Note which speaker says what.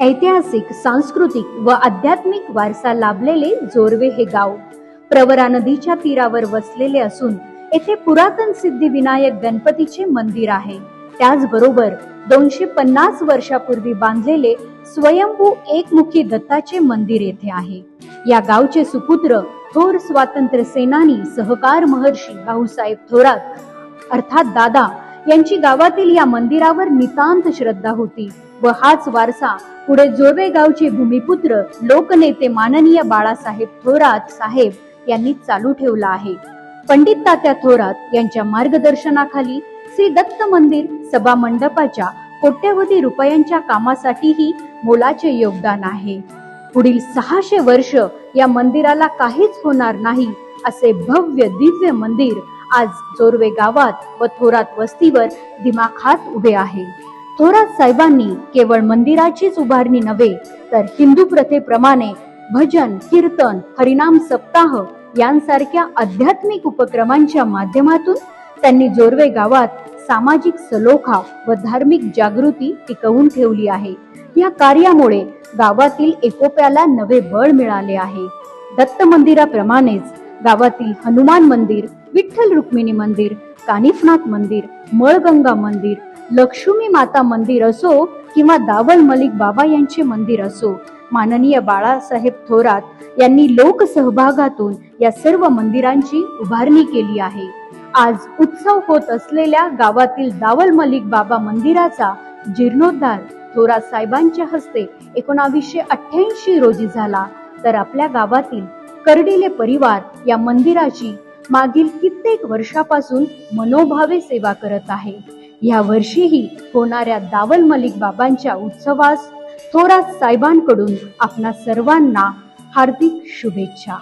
Speaker 1: ऐतिहासिक सांस्कृतिक व आध्यात्मिक वारसा लाभलेले जोरवे हे गाव. प्रवरा नदीच्या तीरावर वसलेले असून येथे पुरातन सिद्धिविनायक गणपतीचे मंदिर आहे. त्याचबरोबर दोनशे पन्नास वर्षापूर्वी बांधलेले स्वयंभू एकमुखी दत्ताचे मंदिर येथे आहे. या गावचे सुपुत्र थोर स्वातंत्र्य सेनानी सहकार महर्षी भाऊसाहेब थोरात अर्थात दादा यांची गावातील या मंदिरावर नितांत श्रद्धा होती व हाच वारसा पुढे जोर्वे गावचे भूमिपुत्र लोकनेते माननीय बाळासाहेब थोरात साहेब यांनी चालू ठेवला आहे. पंडित तात्या थोरात यांच्या मार्गदर्शनाखाली श्री दत्त मंदिर सभा मंडपाच्या कोट्यवधी रुपयांच्या कामासाठीही मोलाचे योगदान आहे. पुढील सहाशे वर्ष या मंदिराला काहीच होणार नाही असे भव्य दिव्य मंदिर आज जोरवे गावात व थोरात वस्तीवर दिमाखात उभे आहे. थोरात साहेबांनी केवळ मंदिराचीच उभारणी नव्हे तर हिंदू प्रथेप्रमाणे भजन कीर्तन हरिनाम सप्ताह यांसारख्या आध्यात्मिक उपक्रमांच्या माध्यमातून त्यांनी जोरवे गावात सामाजिक सलोखा व धार्मिक जागृती टिकवून ठेवली आहे. या कार्यामुळे गावातील एकोप्याला नवे बळ मिळाले आहे. दत्त मंदिराप्रमाणेच गावातील हनुमान मंदिर विठ्ठल रुक्मिणी मंदिर कानिफनाथ मंदिर मळगंगा मंदिर लक्ष्मी माता मंदिर असो किंवा दावल मलिक बाबा यांचे मंदिर असो माननीय बाळासाहेब थोरात यांनी लोक सहभागातून या सर्व मंदिरांची उभारणी केली आहे. आज उत्सव होत असलेल्या गावातील दावल मलिक बाबा मंदिराचा जीर्णोद्धार थोरात साहेबांच्या हस्ते एकोणावीसशे अठ्ठ्याऐंशी रोजी झाला. तर आपल्या गावातील कर्डिले परिवार या मंदिराची मागील कित्येक वर्षापासून मनोभावे सेवा करत आहे. या वर्षीही होणाऱ्या दावल मलिक बाबांच्या उत्सवास थोरात साहेबांकडून आपणा सर्वांना हार्दिक शुभेच्छा.